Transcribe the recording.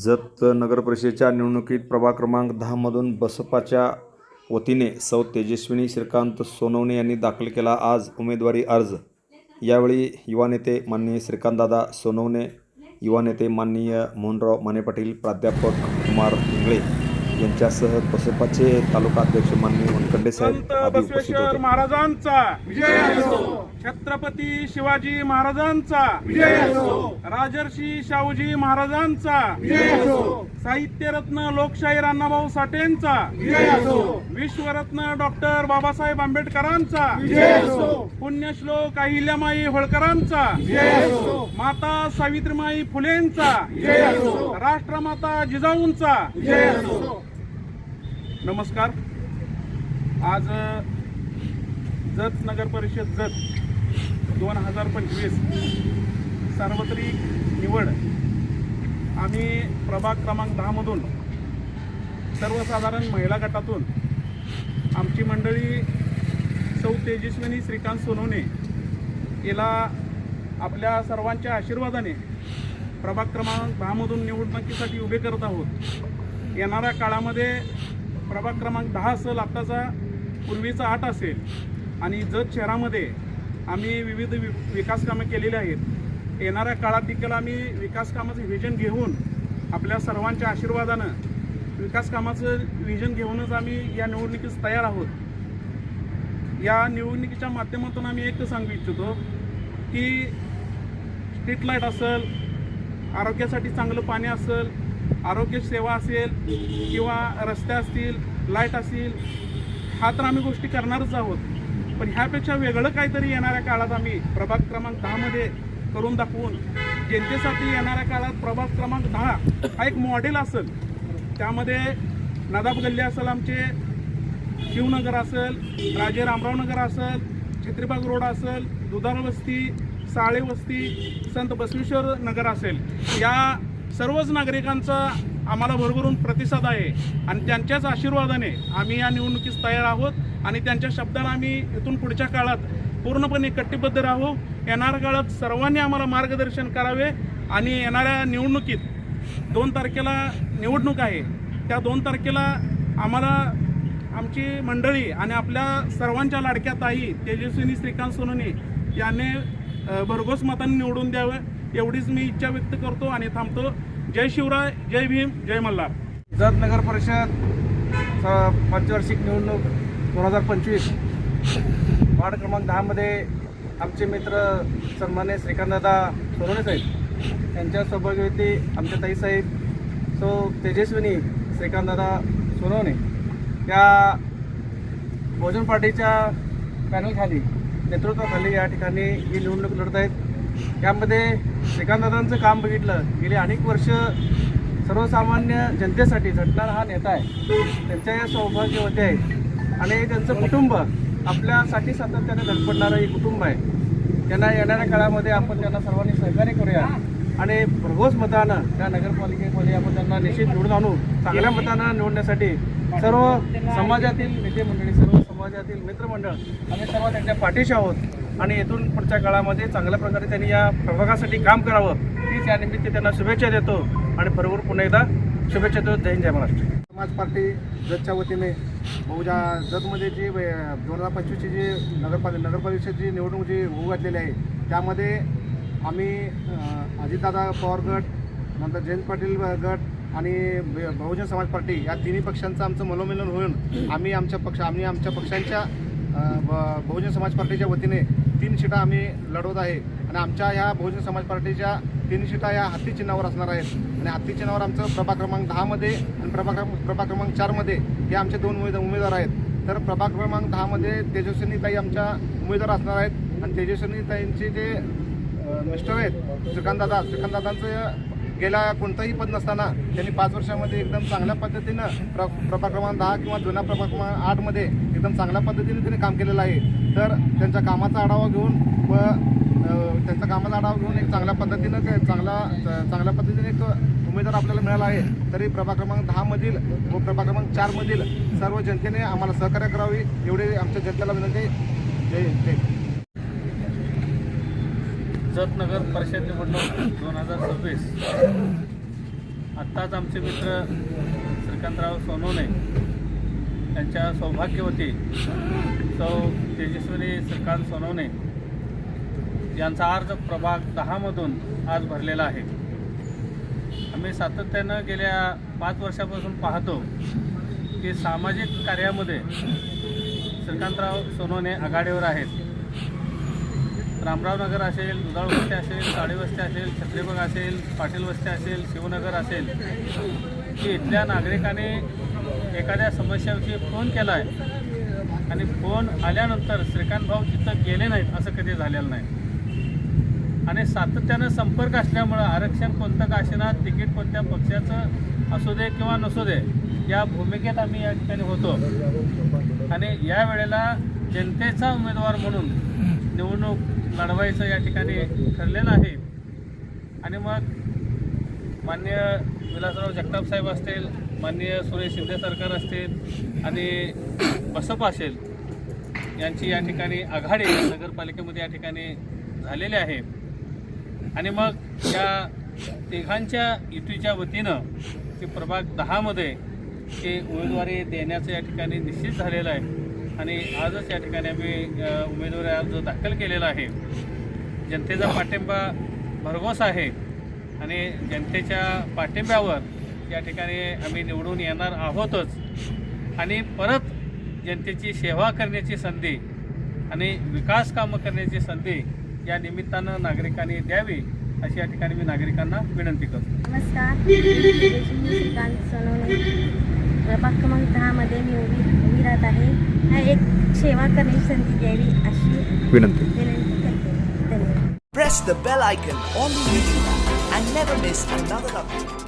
जत नगर परिषदेच्या निवडणुकीत प्रभाग क्रमांक दहामधून बसपाच्या वतीने सौ तेजस्विनी श्रीकांत सोनवणे यांनी दाखल केला आज उमेदवारी अर्ज. यावेळी युवा नेते माननीय श्रीकांतदादा सोनवणे युवा नेते माननीय मोहनराव माने पाटील प्राध्यापक कुमार इंगळे यांच्यासह बसपाचे तालुका अध्यक्ष माननीय वनखंडे साहेब संत आदी उपस्थित बसवेश्वर होते महाराजांचा विजय असो. छत्रपती शिवाजी महाराजांचा विजय असो. राजर्षी शाहूजी महाराजांचा विजय असो. साहित्यरत्न लोकशाही अण्णाभाऊ साठेंचा विजय असो. विश्वरत्न डॉक्टर बाबासाहेब आंबेडकरांचा विजय असो. पुण्यश्लोक अहिल्यामाई होळकरांचा विजय असो. माता सावित्रीमाई फुलेंचा विजय असो. राष्ट्रमाता जिजाऊंचा विजय असो. नमस्कार. आज जत नगर परिषद जत दोन हजार पंचवीस सार्वत्रिक निवड. आम्ही प्रभाग क्रमांक दहामधून सर्वसाधारण महिला गटातून आमची मंडळी सौ तेजस्विनी श्रीकांत सोनवणे याला आपल्या सर्वांच्या आशीर्वादाने प्रभाग क्रमांक दहामधून निवडणुकीसाठी उभे करत आहोत. येणाऱ्या काळामध्ये प्रभाग क्रमांक दहा असेल आत्ताचा पूर्वीचा आठ असेल. आणि जत शहरामध्ये आम्ही विविध वि विकास कामं केलेली आहेत. येणाऱ्या काळात देखील आम्ही विकास कामाचं व्हिजन घेऊन आपल्या सर्वांच्या आशीर्वादानं विकास कामाचं व्हिजन घेऊनच आम्ही या निवडणुकीस तयार आहोत. या निवडणुकीच्या माध्यमातून आम्ही एक सांगू इच्छितो की स्ट्रीट लाइट असेल आरोग्यासाठी चांगलं पाणी असेल आरोग्य सेवा असेल किंवा रस्ते असतील लाइट असतील हा तर आम्ही गोष्टी करणारच आहोत. पण ह्यापेक्षा वेगळं काहीतरी येणाऱ्या काळात आम्ही प्रभाग क्रमांक दहामध्ये करून दाखवून जनतेसाठी येणाऱ्या काळात प्रभाग क्रमांक दहा हा एक मॉडेल असेल त्यामध्ये नदाब गल्ली असेल आमचे शिवनगर असेल राजे रामराव नगर असेल छत्रीबाग रोड असेल दुधार वस्ती साळे वस्ती संत बसवेश्वर नगर असेल. या सर्वच नागरिकांचा आम्हाला भरभरून प्रतिसाद आहे आणि त्यांच्याच आशीर्वादाने आम्ही या निवडणुकीस तयार आहोत आणि त्यांच्या शब्दाला आम्ही इथून पुढच्या काळात पूर्णपणे कटिबद्ध राहू. येणाऱ्या काळात सर्वांनी आम्हाला मार्गदर्शन करावे आणि येणाऱ्या निवडणुकीत दोन तारखेला निवडणूक आहे. त्या दोन तारखेला आम्हाला आमची मंडळी आणि आपल्या सर्वांच्या लाडक्या ताई तेजस्विनी श्रीकांत सोनोनी याने भरघोस मतांनी निवडून द्यावं. एवढीच मी इच्छा व्यक्त करतो आणि थांबतो. जय शिवराय जय भीम जय मल्हार. जत नगर परिषद स- पंचवार्षिक निवडणूक दोन हजार पंचवीस. वार्ड क्रमांक दहामध्ये आमचे मित्र सन्मान्य श्रीकांतदादा सोनवणे साहेब त्यांच्या सौभाग्यवती आमच्या ताईसाहेब सो तेजस्विनी श्रीकांतदादा सोनवणे या भोजन पार्टीच्या पॅनलखाली नेतृत्वाखाली या ठिकाणी ही निवडणूक लढत आहेत यामध्ये श्रीकांतदादांचं काम बघितलं गेली अनेक वर्ष सर्वसामान्य जनतेसाठी झटणारा हा नेता आहे. त्यांच्या या सौभाग्यवती आहेत आणि त्यांचं कुटुंब आपल्यासाठी सातत्याने धडपडणारं हे कुटुंब आहे. त्यांना येणाऱ्या काळामध्ये आपण त्यांना सर्वांनी सहकार्य करूया. आणि भरघोस मतानं त्या नगरपालिकेमध्ये आपण त्यांना निश्चित निवडून आणू. चांगल्या मतानं निवडण्यासाठी सर्व समाजातील नेते मंडळी सर्व समाजातील मित्रमंडळ आम्ही सर्व त्यांच्या पाठीशी आहोत. आणि येथून पुढच्या काळामध्ये चांगल्या प्रकारे त्यांनी या प्रभागासाठी काम करावं हीच यानिमित्त त्यांना शुभेच्छा देतो. आणि भरपूर पुन्हा एकदा शुभेच्छा देतो. जय हिंद जय महाराष्ट्र. समाज पार्टी जतच्या वतीने बहुजा जतमध्ये जी दोन हजार पंचवीसची जी नगरपालिका नगरपरिषदची निवडणूक जी होऊ घातलेली आहे त्यामध्ये आम्ही अजितदादा पवार गट नंतर जयंत पाटील गट आणि बहुजन समाज पार्टी या तिन्ही पक्षांचं आमचं मनोमिलन होऊन आम्ही आमच्या पक्ष आम्ही आमच्या पक्षांच्या ब- बहुजन समाज पार्टीच्या वतीने तीन शिटा आम्ही लढवत आहे. आणि आमच्या ह्या बहुजन समाज पार्टीच्या तीन शिटा या हत्ती चिन्हावर असणार आहेत. आणि हत्ती चिन्हावर आमचं प्रभाग क्रमांक दहामध्ये आणि प्रभाग क्रम प्रभाग क्रमांक चारमध्ये हे आमचे दोन उमेद उमेदवार आहेत. तर प्रभाग क्रमांक दहामध्ये तेजस्विनीताई आमच्या उमेदवार असणार आहेत. आणि तेजस्विनीताईंचे जे मिस्टर आहेत श्रीकांतदादा श्रीकांतदादांचं गेल्या कोणतंही पद नसताना त्यांनी पाच वर्षामध्ये एकदम चांगल्या पद्धतीनं प्र प्रभाग क्रमांक दहा किंवा जुन्या प्रभाग क्रमांक आठमध्ये एकदम चांगल्या पद्धतीने त्यांनी काम केलेलं आहे. तर त्यांच्या कामाचा आढावा घेऊन व त्यांचा कामाचा आढावा घेऊन एक चांगल्या पद्धतीनं ते चांगला चांगल्या पद्धतीने एक उमेदवार आपल्याला मिळाला आहे. तरी प्रभाग क्रमांक दहामधील व प्रभाग क्रमांक चारमधील सर्व जनतेने आम्हाला सहकार्य करावी एवढी आमच्या जनतेला विनंती जय जय जत नगर परिषद निवडणूक दोन हजार सव्वीस. आत्ताच आमचे मित्र श्रीकांतराव सोनवणे त्यांच्या सौभाग्यवती सौ तेजस्विनी श्रीकांत सोनवणे यांचा अर्ज प्रभाग दहामधून आज भरलेला आहे. आम्ही सातत्यानं गेल्या पाच वर्षापासून पाहतो की सामाजिक कार्यामध्ये श्रीकांतराव सोनवणे आघाडीवर आहेत. रामराव नगर असेल दुधाळ वस्ती असेल साडी वस्ती असेल छत्रीबाग असेल पाटील वस्ती असेल शिवनगर असेल की इथल्या नागरिकांनी एखाद्या समस्याविषयी फोन केला आहे आणि फोन आल्यानंतर श्रीकांत भाऊ तिथं गेले नाहीत असं कधी झालेलं नाही. आणि सातत्यानं संपर्क असल्यामुळं आरक्षण कोणतं का असेना तिकीट कोणत्या पक्षाचं असू दे किंवा नसू दे या भूमिकेत आम्ही या ठिकाणी होतो. आणि या वेळेला जनतेचा उमेदवार म्हणून निवडणूक लढवायचं या ठिकाणी ठरलेलं आहे. आणि मग मान्य विलासराव जगताप साहेब असतील माननीय सुरेश शिंदे सरकार असतील आणि बसप असेल यांची या ठिकाणी आघाडी नगरपालिकेमध्ये या ठिकाणी झालेली आहे. आणि मग या तिघांच्या युतीच्या वतीनं ते प्रभाग दहामध्ये ते उमेदवारी देण्याचं या ठिकाणी निश्चित झालेलं आहे. आणि आजच या ठिकाणी आम्ही उमेदवारी अर्ज दाखल केलेला आहे. जनतेचा पाठिंबा भरघोस आहे. आणि जनतेच्या पाठिंब्यावर या ठिकाणी आम्ही निवडून येणार आहोतच. आणि परत जनतेची सेवा करण्याची संधी आणि विकास कामं करण्याची संधी या निमित्तानं नागरिकांनी द्यावी अशी या ठिकाणी मी नागरिकांना विनंती करतो. नमस्कार. मी श्रीकांत सोनवणे. प्रभाग क्रमांक दहामध्ये मी उभी उभी राहत आहे. हा एक सेवा करण्याची संधी द्यावी अशी विनंती. विनंती करते. धन्यवाद. Press the bell icon on the YouTube and never miss another update.